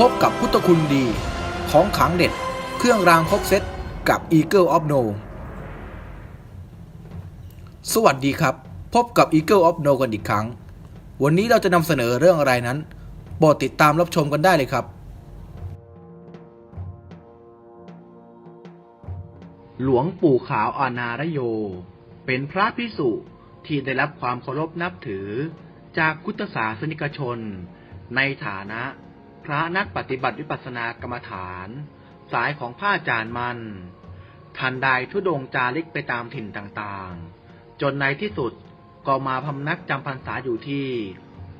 พบกับพุทธคุณดี ของขังเด็ด เครื่องรางครบเซตกับ Eagle of No สวัสดีครับ พบกับ Eagle of No กันอีกครั้ง วันนี้เราจะนำเสนอเรื่องอะไรนั้นโปรดติดตามรับชมกันได้เลยครับ หลวงปู่ขาวอานาระโย เป็นพระพิสุที่ได้รับความเคารพนับถือจากพุทธศาสนิกชน ในฐานะ พระนักปฏิบัติวิปัสสนากรรมฐาน สายของพระอาจารย์มัน ทันใดทุดงจาริกไปตามถิ่นต่างๆ จนในที่สุดก็มาพำนักจำพรรษาอยู่ที่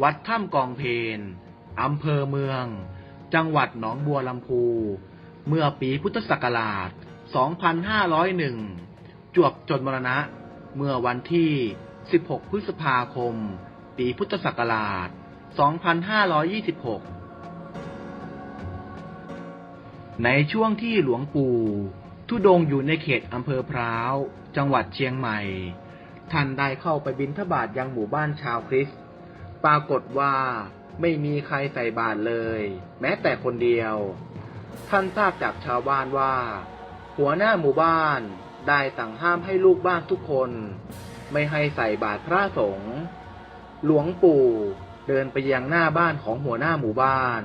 วัดถ้ำกองเพนอำเภอเมือง จังหวัดหนองบัวลำพู เมื่อปีพุทธศักราช 2501 จวบจนมรณะ เมื่อวันที่ 16 พฤษภาคม ปีพุทธศักราช 2526 ในช่วงที่หลวงปู่ทุดงอยู่ในเขตอำเภอพร้าว จังหวัดเชียงใหม่ ท่านได้เข้าไปบิณฑบาตยังหมู่บ้านชาวคริสต์ปรากฏว่าไม่มีใครใส่บาตรเลย แม้แต่คนเดียว ท่านทราบจากชาวบ้านว่า หัวหน้าหมู่บ้านได้สั่งห้ามให้ลูกบ้านทุกคน ไม่ให้ใส่บาตรพระสงฆ์หลวงปู่เดินไปยังหน้าบ้านของหัวหน้าหมู่บ้าน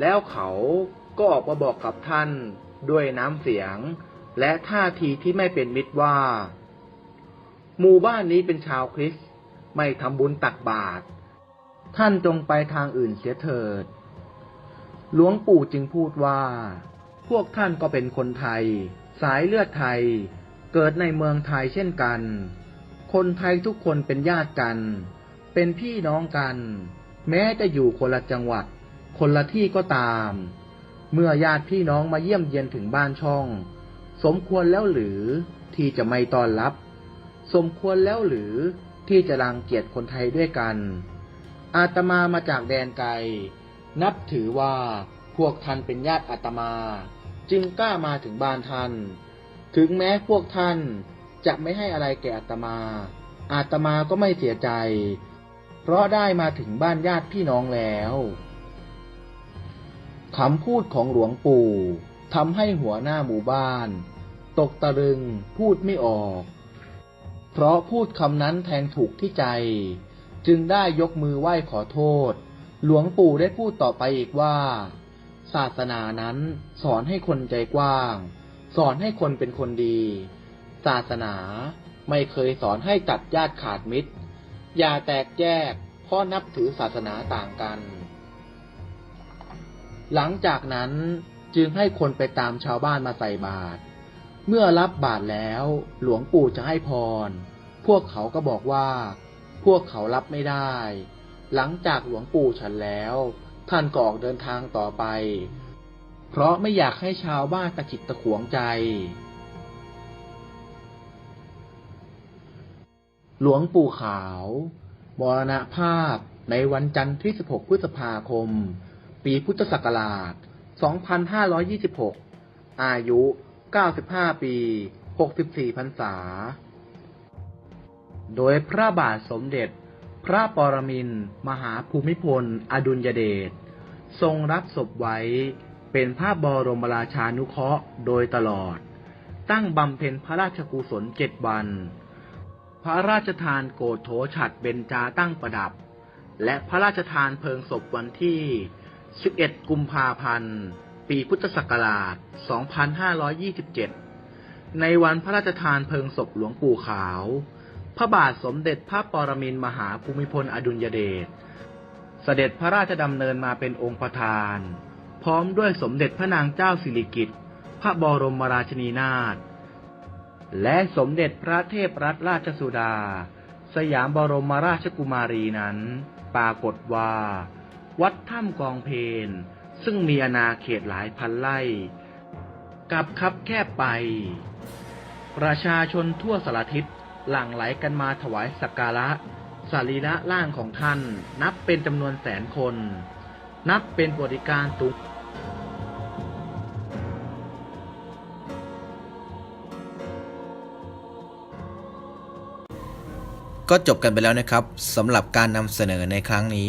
แล้วเขา ก็ออกมาบอกกับท่านด้วยน้ำเสียง และท่าทีที่ไม่เป็นมิตรว่า หมู่บ้านนี้เป็นชาวคริสต์ไม่ทำบุญตักบาตรท่านจงไปทางอื่นเสียเถิด หลวงปู่จึงพูดว่า พวกท่านก็เป็นคนไทย สายเลือดไทย เกิดในเมืองไทยเช่นกัน คนไทยทุกคนเป็นญาติกัน เป็นพี่น้องกัน แม้จะอยู่คนละจังหวัด คนละที่ก็ตาม เมื่อญาติพี่น้องมาเยี่ยมเยียนถึงบ้านช่อง สมควรแล้วหรือที่จะไม่ต้อนรับ สมควรแล้วหรือที่จะรังเกียจคนไทยด้วยกัน อาตมามาจากแดนไกล นับถือว่าพวกท่านเป็นญาติอาตมา จึงกล้ามาถึงบ้านท่าน ถึงแม้พวกท่านจะไม่ให้อะไรแก่อาตมา อาตมาก็ไม่เสียใจ เพราะได้มาถึงบ้านญาติพี่น้องแล้ว คำพูดของหลวงปู่ทำให้หัวหน้าหมู่บ้าน ตกตะลึงพูดไม่ออก เพราะพูดคำนั้นแทงถูกที่ใจ จึงได้ยกมือไหว้ขอโทษ หลวงปู่ได้พูดต่อไปอีกว่า ศาสนานั้นสอนให้คนใจกว้าง สอนให้คนเป็นคนดี ศาสนาไม่เคยสอนให้ตัดญาติขาดมิตร อย่าแตกแยกเพราะนับถือศาสนาต่างกัน หลังจากนั้นจึงให้คนไปตามชาวบ้านมาใส่บาตร เมื่อรับบาตรแล้ว หลวงปู่จะให้พร พวกเขาก็บอกว่า พวกเขารับไม่ได้ หลังจากหลวงปู่ฉันแล้ว ท่านก็ออกเดินทางต่อไป เพราะไม่อยากให้ชาวบ้านตะขิดตะขวงใจ หลวงปู่ขาวมรณภาพในวันจันทร์ที่ 16 พฤษภาคม ปีพุทธศักราช 2526 อายุ 95 ปี 64 พรรษา โดยพระบาทสมเด็จ พระปรมินทมหาภูมิพล อดุลยเดช ทรงรับศพไว้เป็นพระบรมราชานุเคราะห์โดยตลอด ตั้งบำเพ็ญพระราชกุศลเจ็ดวัน พระราชทานโกโถฉัดเบญจาตั้งประดับ และพระราชทานเพลิงศพวันที่ 11 กุมภาพันธ์ ปีพุทธศักราช 2527 ในวันพระราชทานเพลิงศพหลวงปู่ขาว พระบาทสมเด็จพระปรมินมหาภูมิพลอดุลยเดช เสด็จพระราชดำเนินมาเป็นองค์ประธาน พร้อมด้วยสมเด็จพระนางเจ้าสิริกิติ์ พระบรมราชินีนาถ และสมเด็จพระเทพรัตนราชสุดา สยามบรมราชกุมารีนั้น ปรากฏว่า วัดถ้ำกองเพนซึ่งมีอาณาเขตหลายพันไร่กับคับแคบไป ประชาชนทั่วสารทิศหลั่งไหลกันมาถวายสักการะสรีระร่างของท่าน นับเป็นจำนวนแสนคน นับเป็นบริการตุกก็จบกันไปแล้วนะครับสำหรับการนำเสนอในครั้งนี้